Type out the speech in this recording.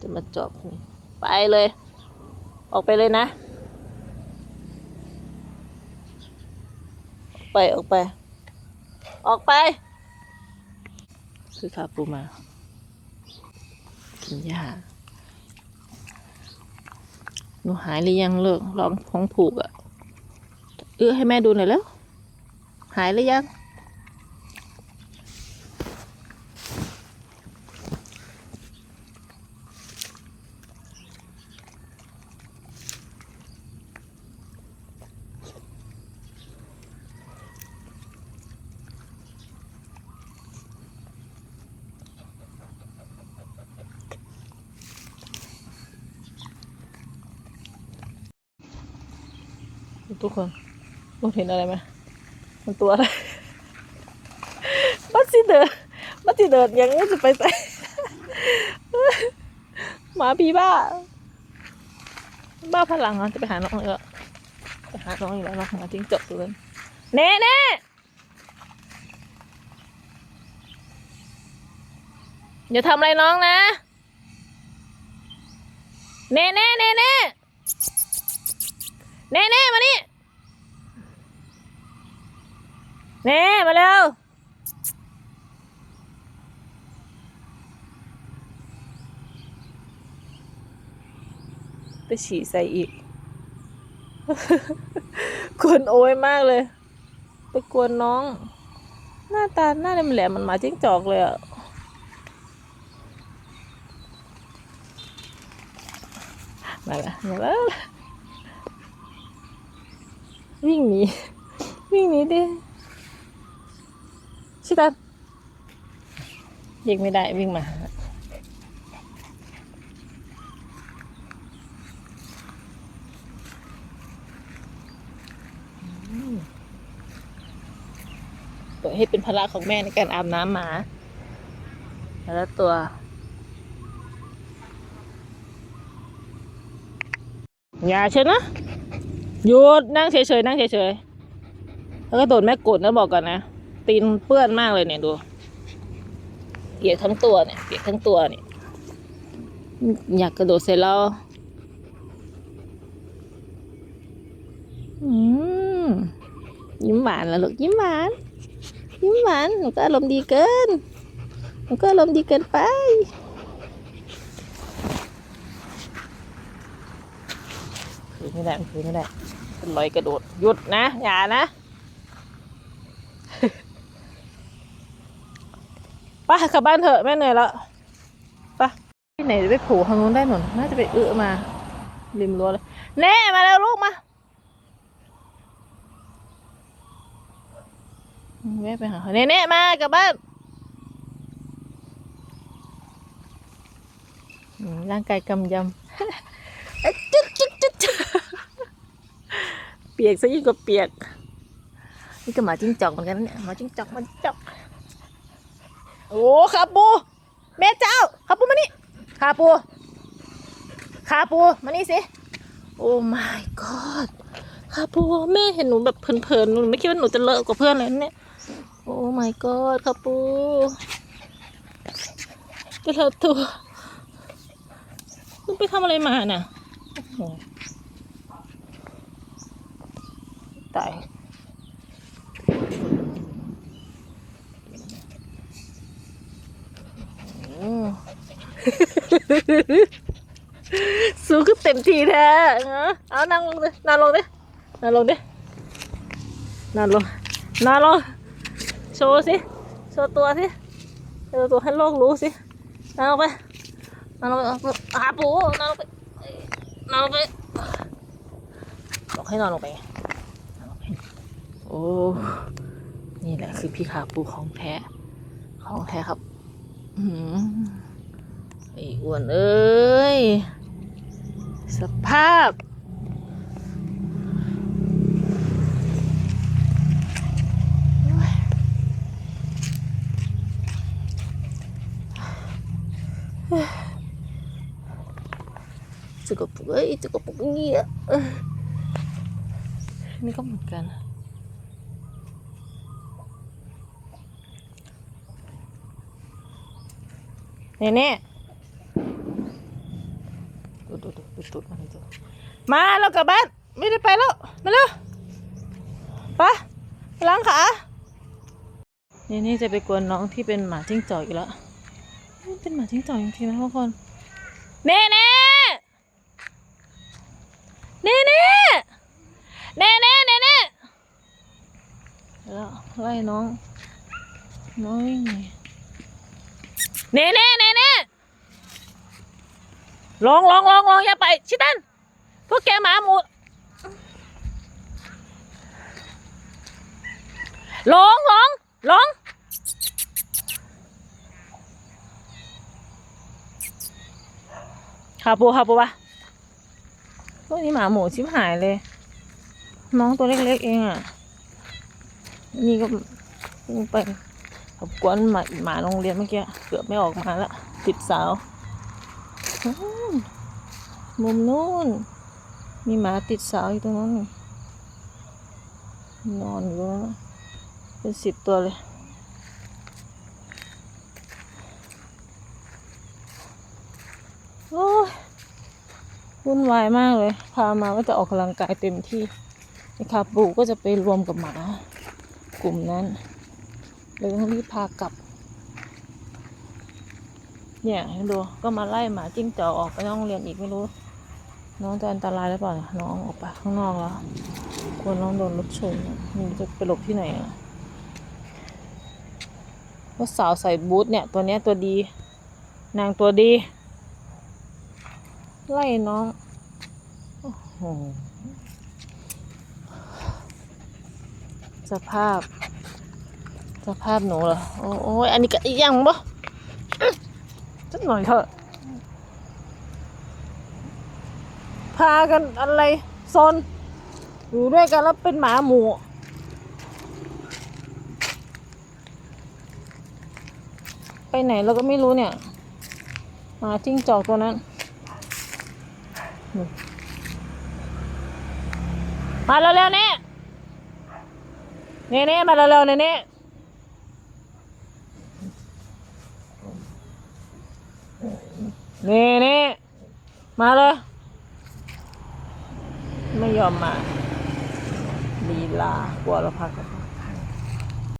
จะมาจอบนี่ไปเลย ออกไปเลยนะ ออกไปออกไป ออกไปคือขาปูมา กินยาหนูหายหรือยังเลิกร้องของผูกอะ่ะ เออให้แม่ดูหน่อยแล้ว หายหรือยัง ทุกคนมองเห็นอะไรไหมมันตัวอะไรบัดสิเดินบัดสิเดินยังไม่จะไปไหนหมาพีบ้า บ้าพลังอะจะไปหาน้องอีกแล้วไปหาน้องอีกแล้วน้องหาจิ้งจกเลยเน่เน่อย่าทำอะไรน้องนะ เน่เน่เน่เน่เน่เน่มานี่ เน่มาเร็วไปฉี่ใส่อีกกวนโอยมากเลย ไปกวนน้อง หน้าตาหน้าแหลมๆมันมาจิ้งจอกเลยอะมาละมาล้ววิ่งหนีวิ่งหนีดิ ชิตันยิงไม่ได้วิ่งมาปล่อยให้เป็นภาระของแม่ในการอาบน้ำหมา แล้วตัวอย่าเชนะหยุดนั่งเฉยๆนั่งเฉยๆแล้วก็โดนแม่กดนะบอกก่อนนะ ตีนเปื้อนมากเลยเนี่ยดูเปียกทั้งตัวเนี่ยเปียกทั้งตัวเนี่ยอยากกระโดดใส่เราอืมยิ้มหวานแล้วลูกยิ้มหวานยิ้มหวานหนูก็อารมณ์ดีเกินหนูก็อารมณ์ดีเกินไปคืนไม่ได้คืนไม่ได้เป็นรอยกระโดดหยุดนะอย่านะ ป้ากลับบ้านเถอะแม่เหนื่อยแล้วไปที่ไหนไปผูกทางนู้นได้หนุนน่าจะไปเอื้อมาริมรั้วเลยแน่มาแล้วลูกมาแม่ไปหาเน่เน่มากลับบ้านร่างกายกำยำจุ๊ดจุ๊ดจุ๊ดเปียกซะยิ่งกว่าเปียก นี่ก็หมาจิ้งจอกเหมือนกันเนี่ยหมาจิ้งจอกมันจอก โอ้ขาปูแม่เจ้าขาปูมานี่ขาปูขาปูมานี่สิ โอ้ my god ขาปูแม่เห็นหนูแบบเพลินๆหนูไม่คิดว่าหนูจะเลอะกว่าเพื่อนเลยเนี่ย โอ้ my god ขาปูแต่ละตัวมึงไปทำอะไรมาน่ะโอ้โหตาย สู้ขึ้นเต็มทีแท้เอานั่งลงดินั่งลงดินั่งลงดินั่งลงนั่งลงโชว์สิ โชว์ตัวสิโชว์ตัวให้โลกรู้สินั่งลงไปนอนลงไปหาปูนอนลงไปนอนลงไปบอกให้นอนลงไปไงนอนลงไปโอ้ นี่แหละคือพี่ขาปูของแท้ ของแท้ครับ อืม ไอ้อ้วนเอ้ย สภาพสกปรกเอ้ยสกปรกเงี้ยนี่ก็เหมือนกันเน่เน่ ดูดูดูดูตูดมันดูมาแล้วกลับบ้าน ไม่ได้ไปแล้ว มาเร็วไปไปล้างขานี่นี่จะไปกวนน้องที่เป็นหมาจิ้งจอกอีกแล้ว เป็นหมาจิ้งจอกจริงๆนะทุกคนเน่เน่เน่เน่เน่เน่เน่เน่แล้วไล่น้อง น้องวิ่งเน่เน่เน่ เน่ลองลองลงลงอย่าไป ชิตันพวกแกหมาหมูลองลองลองหาปูหาปูปะพวกนี้หมาหมูชิบหายเลย น้องตัวเล็กๆเองอะ นี่ก็ไปกับกวนหมาหมาโรงเรียนเมื่อกี้ เกือบไม่ออกมาละติดสาว มุมนู้น มีหมาติดสาวอยู่ตรงนั้นนี่นอนอยู่เป็นสิบตัวเลย โอ้ยวุ่นวายมากเลย พามาก็จะออกกำลังกายเต็มที่นะคะปู่ก็จะไปรวมกับหมา กลุ่มนั้นเลยต้องรีบพากลับ เนี่ยให้ดูก็มาไล่หมาจิ้งจอกออกไปนองเรียนอีกไม่รู้ น้องจะอันตรายหรือเปล่าน้องออกไปข้างนอกแล้วกลัวน้องโดนรถชนมันจะไปหลบที่ไหนอะว่าสาวใส่บูทเนี่ย ตัวเนี้ยตัวดี นางตัวดี ไล่น้องโอ้โหสภาพ สภาพหนูเหรอโอ้ยอันนี้ก็อีย่างบ่ สักหน่อยเถอะ พากันอะไรซนอยู่ด้วยกันแล้วเป็นหมาหมูไปไหนเราก็ไม่รู้เนี่ยมาจิ้งจอกตัวนั้น มาเร็วๆเนี่ยเน่เน่มาเร็วๆเน่เน่ น่เน่มาเลย ไม่ยอมมาลีลากลัวเราพักกัน